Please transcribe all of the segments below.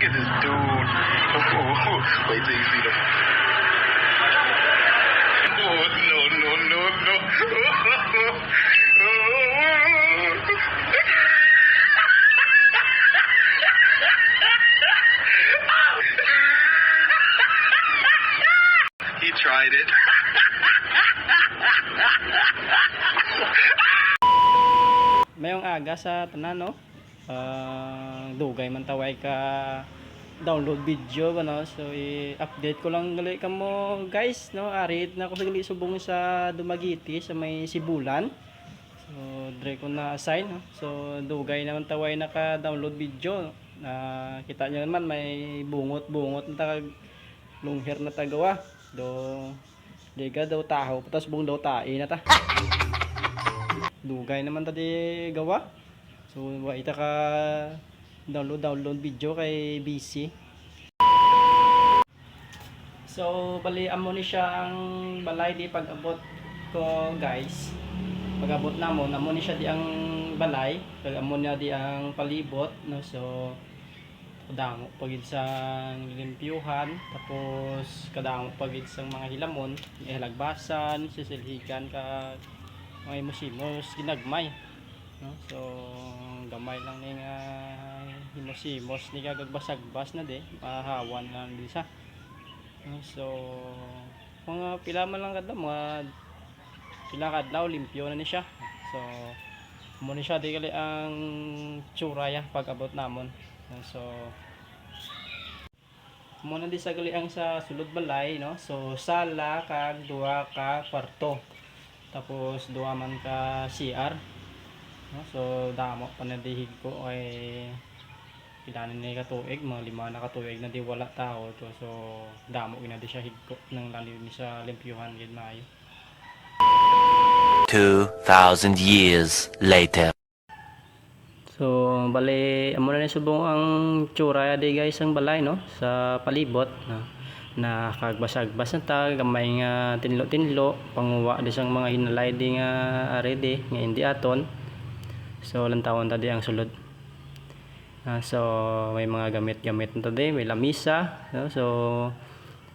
Look at this dude. Wait till you see the. Oh, no, no, no, no. he tried it. Mayong aga sa tanan no. Ah, dugay man taway ka download video ano so i-update ko lang gali ka mo guys no? Arit na ako sa gali subong sa Dumagiti sa may Sibulan. So dire ko na assign no? so dugay naman taway naka download video na kita nyo naman may bungot bungot na tag long hair na tagawa. Do liga daw taho patas buong daw tae na ta. Dugay naman tadi gawa so wa ita ka download download video kay BC so bali amo ni siya ang balay di pag-abot ko guys. Pag-abot namo namo ni siya di ang balay. Pag amo niya di ang palibot no? So kadamo pagid sa limpyuhan. Tapos kadamo pagid sa mga hilamon. Ihalagbasan sisilhikan ka mga imusimos ginagmay no? So gamay lang ni nga himusimos ni kagagbasag-bas na di mahawan lang di sa no, so mga pila man lang kada mga pila kadlaw limpyo na ni siya. So mo ni siya di kali ang tsura ya pag abot namon. No, so mo na di sa gali ang sa sulod balay no? So sala kag duha ka kwarto. Tapos duha man ka CR no so damo pa na dihig ko ay pilanin ni katuig mga lima na katuig na di wala tao to so damo ina di siya higko nang lalim ni sa limpyuhan gid maayo 2,000 years later. So, bali, amo na ni subong ang tsura di guys ang balay no sa palibot na na kagbasag-bas na ta gamay nga tinlo-tinlo panguwa di sang mga hinalay di nga are di nga hindi aton. So, lang taon ta di ang sulod. Ah, so, may mga gamit-gamit na ta di, may lamisa, no? So,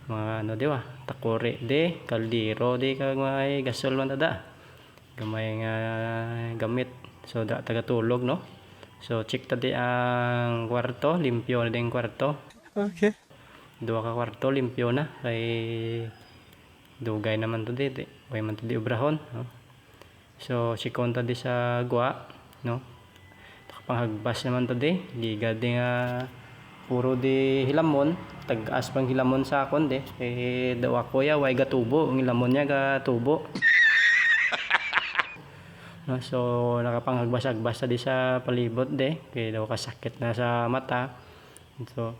mga ano di ba, takore di, kaldero di kag may gasol man ta da. Gamay nga gamit. So, da tagatulog no. So, check tadi ang kwarto, limpyo na din kwarto. Okay. Dua ka kwarto, limpyo na. Kay dugay naman to di. di. Way man to di ubrahon. No? So, sikon tadi sa gwa. No? Panghagbas naman to di. Liga di nga puro di hilamon. Tag-as pang hilamon sa akon di. Eh, daw ako ya, way gatubo. Ang hilamon niya gatubo. No, so nakapangagbas-agbas di sa palibot de kay daw kasakit na sa mata. So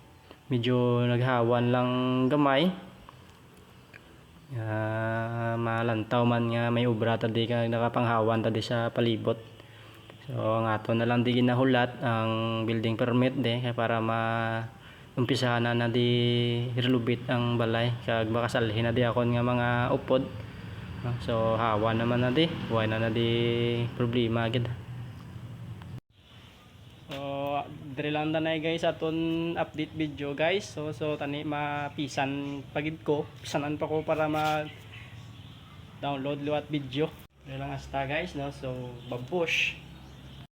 medyo naghawan lang gamay. Ah, malantaw man nga may ubra ta di ka nakapanghawan ta di sa palibot. So ang ato na lang di ginahulat ang building permit de kay para ma umpisahan na na di relubit ang balay kag makasalhin na di akon nga mga upod. No? So hawa naman na di, why na na di problema gid. So dire lang na guys aton update video guys. So so tani mapisan pagid ko, pisanan pa ko para ma download liwat video. Dire lang hasta guys no. So babush.